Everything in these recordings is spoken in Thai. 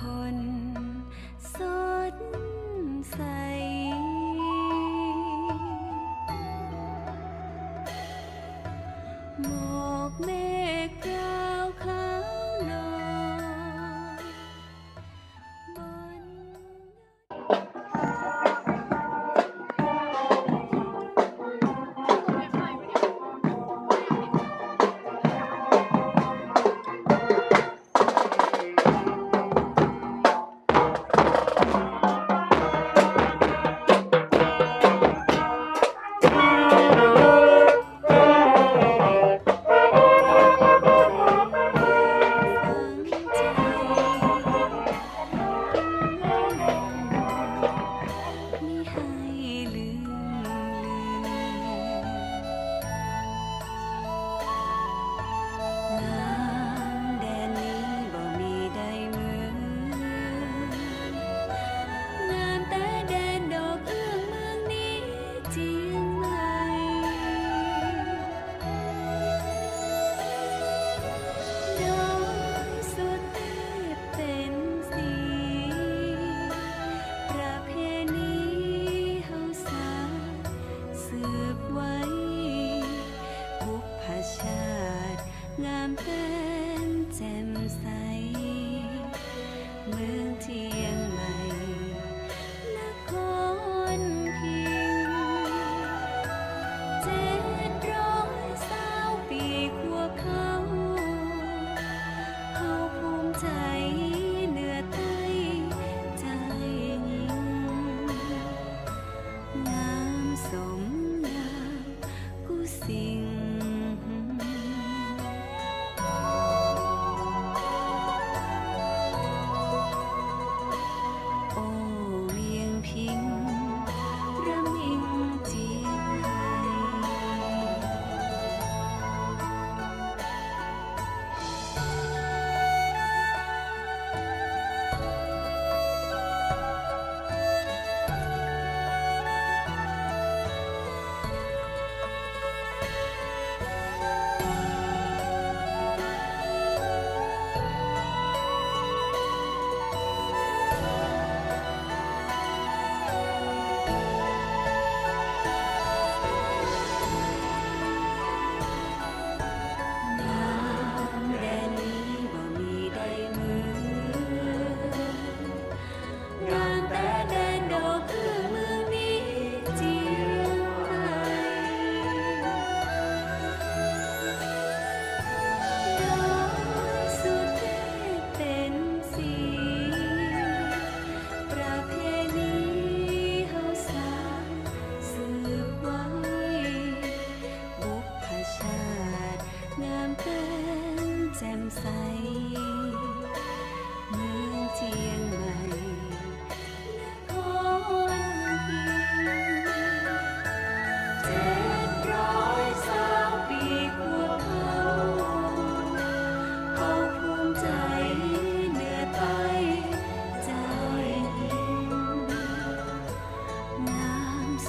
คนสดใส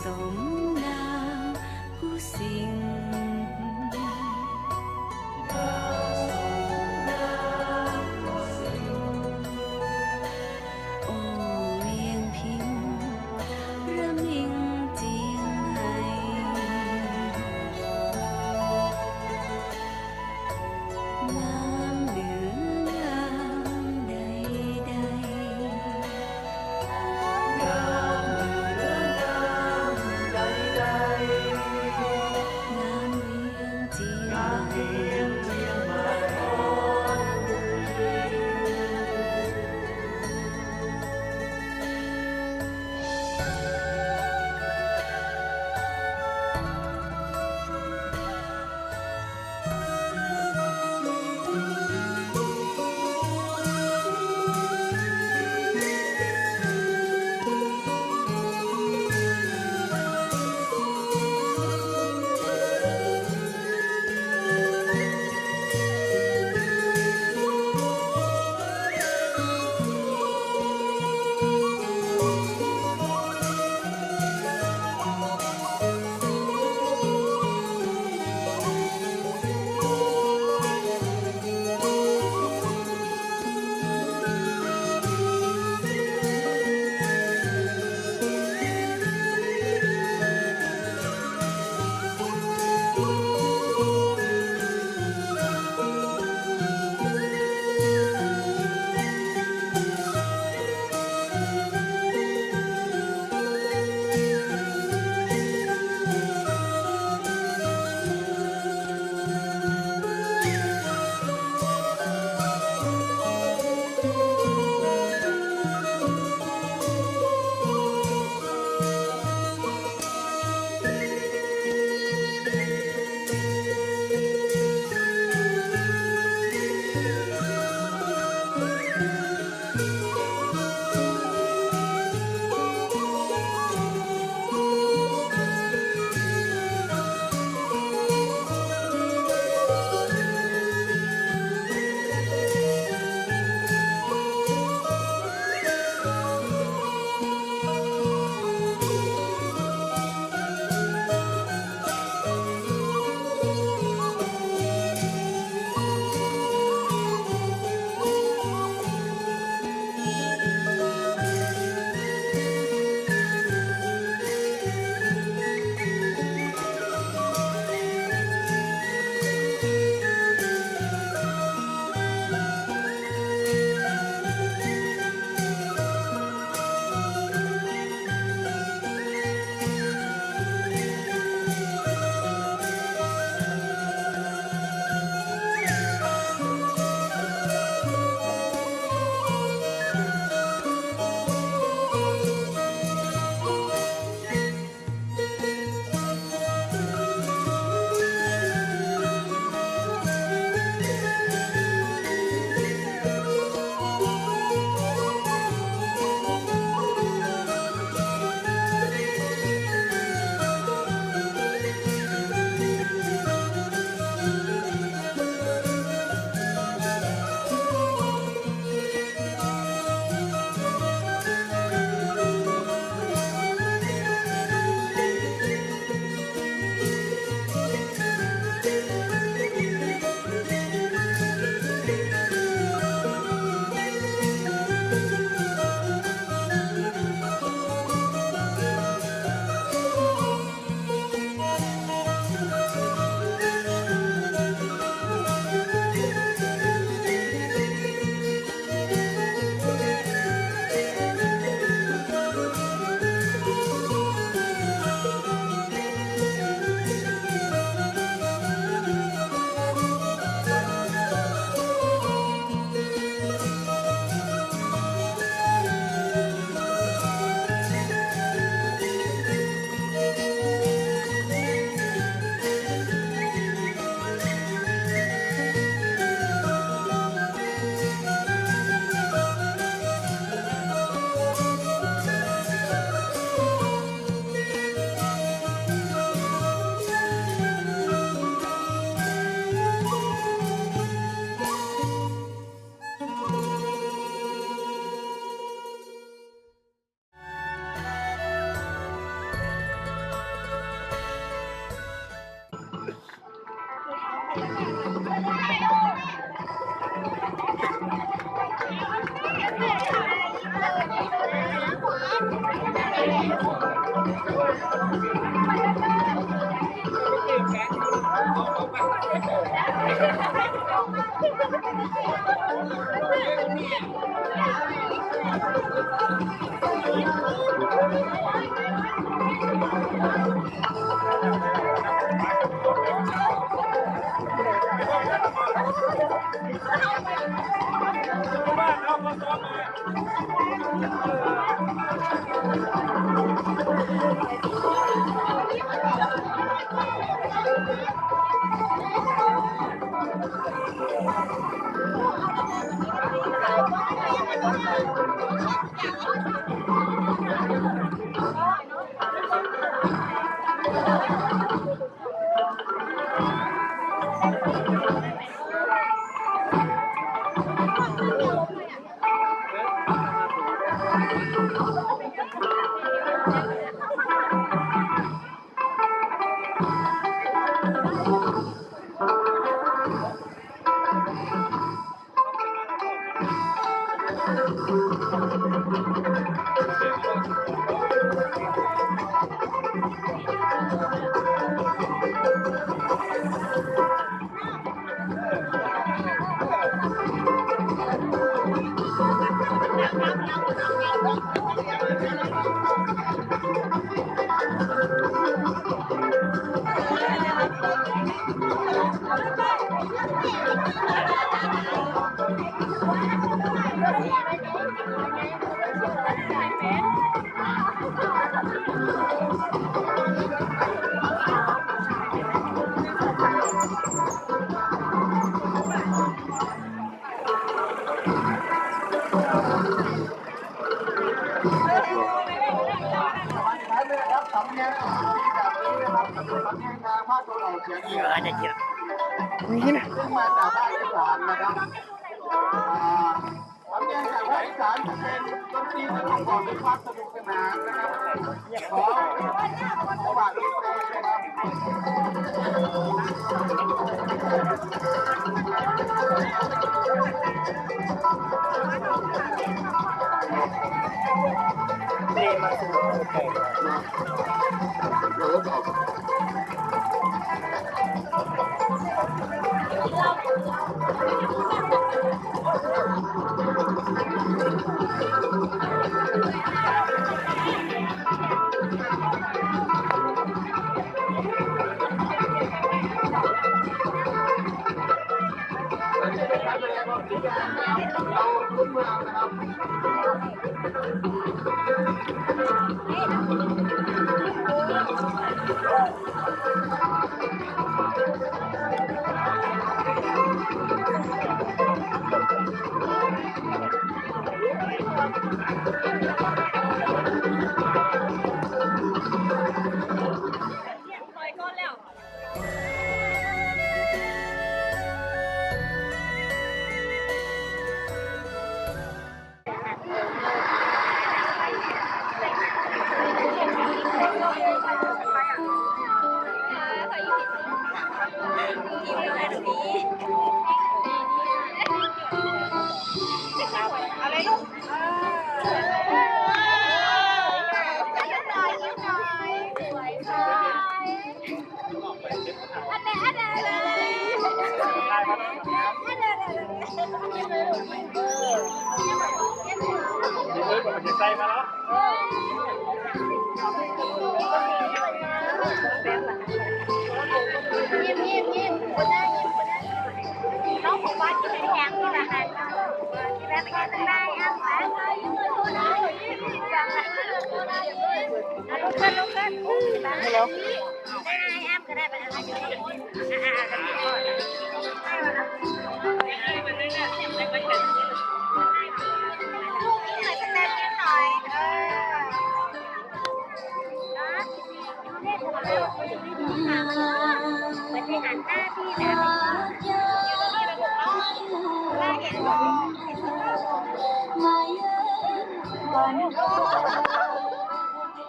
有梦难不醒。Thank you. Thank you. ที่นะมาจากภาคอีสานนะครับคมแยงจากภาคอีสานเป็นต้นที่ประกอบด้วยความสนุกสนานนะครับของของบาทอีสานนะครับเล่มาสนุกสน Hey,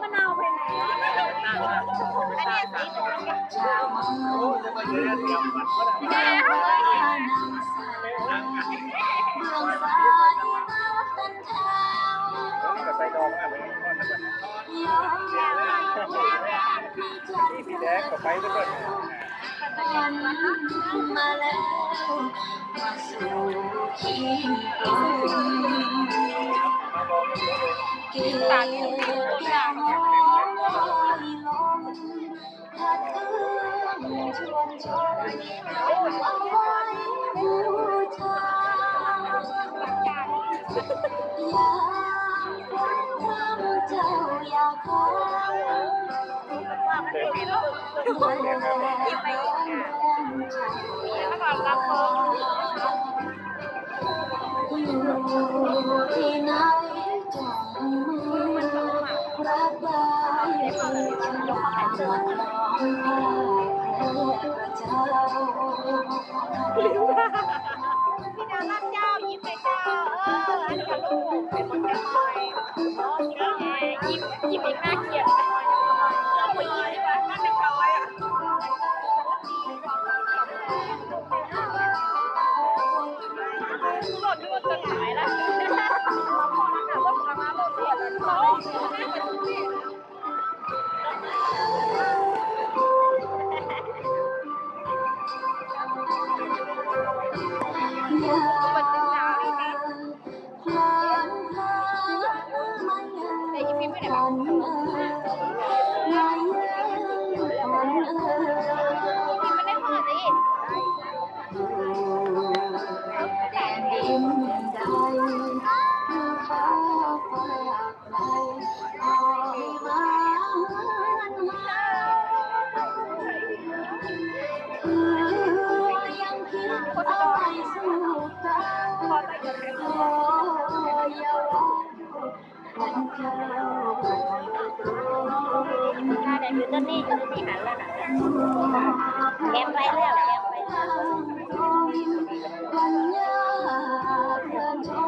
มะนาวไปไหนอะอันนี้สีเหงนี่ยชาองแก่เอ้ยสาเมืองสายมนแถวย้อนแย้มแดไปด้วย กัน วันมาแล้วมาสู่ที่ตรงเกลียดอย่างน้อยลงขัดเอื้องชวนชมเอาไว้บูชา อยากฟังความเจ้าอยากฟังวันแล้วอ ยู่ที่ไหนจังมือรักได้ที่ฉันอยากมาลองพาเจ้าพี่ดาวรับเจ้ายิ้มไปเจ้าเอออันนี้ก็ลูกเป็นคนจะคอยยิ้มยิ้มอีกน่าเกลียดเรา Yeah. ra để người dân đi cho hẳn lên ạ em quay theo em quay theo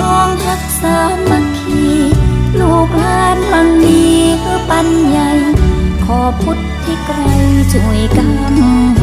น้องรักสามัคคี ลูกหลานมังมีคือปัญญาขอพุทธที่ไกลช่วยกำ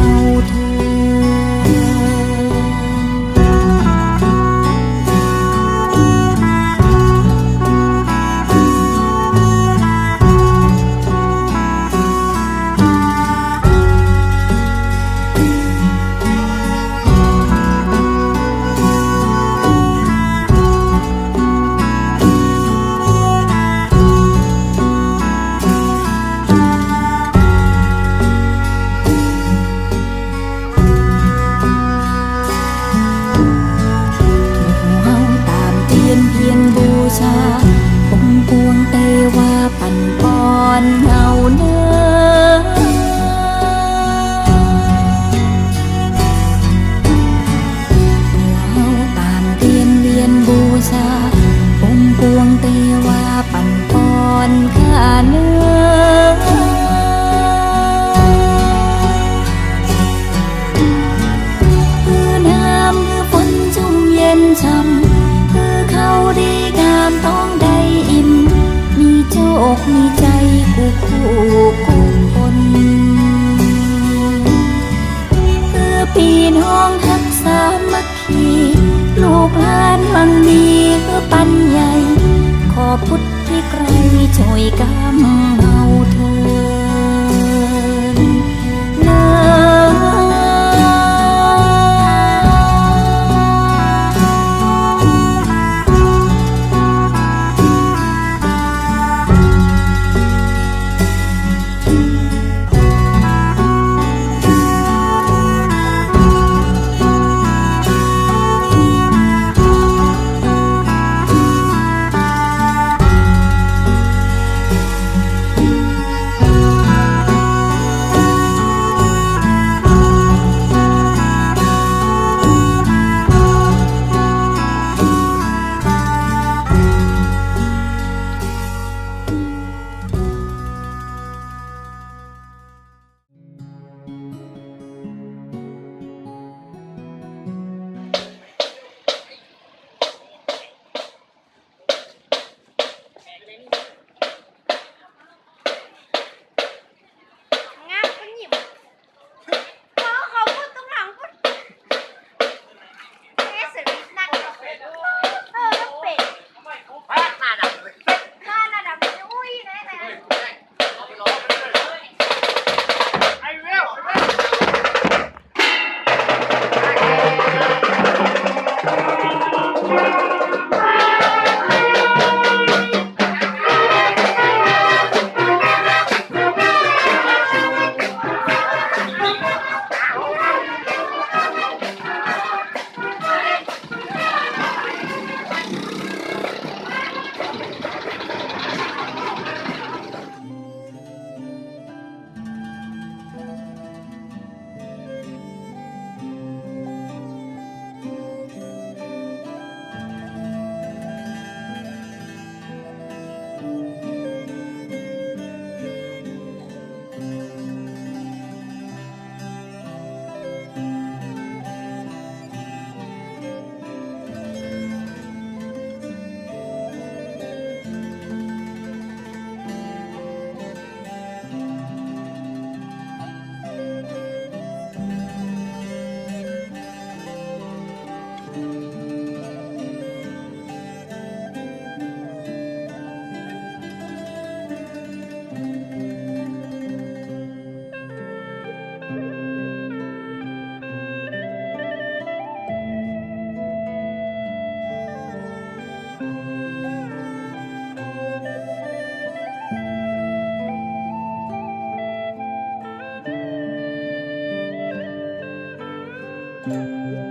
Música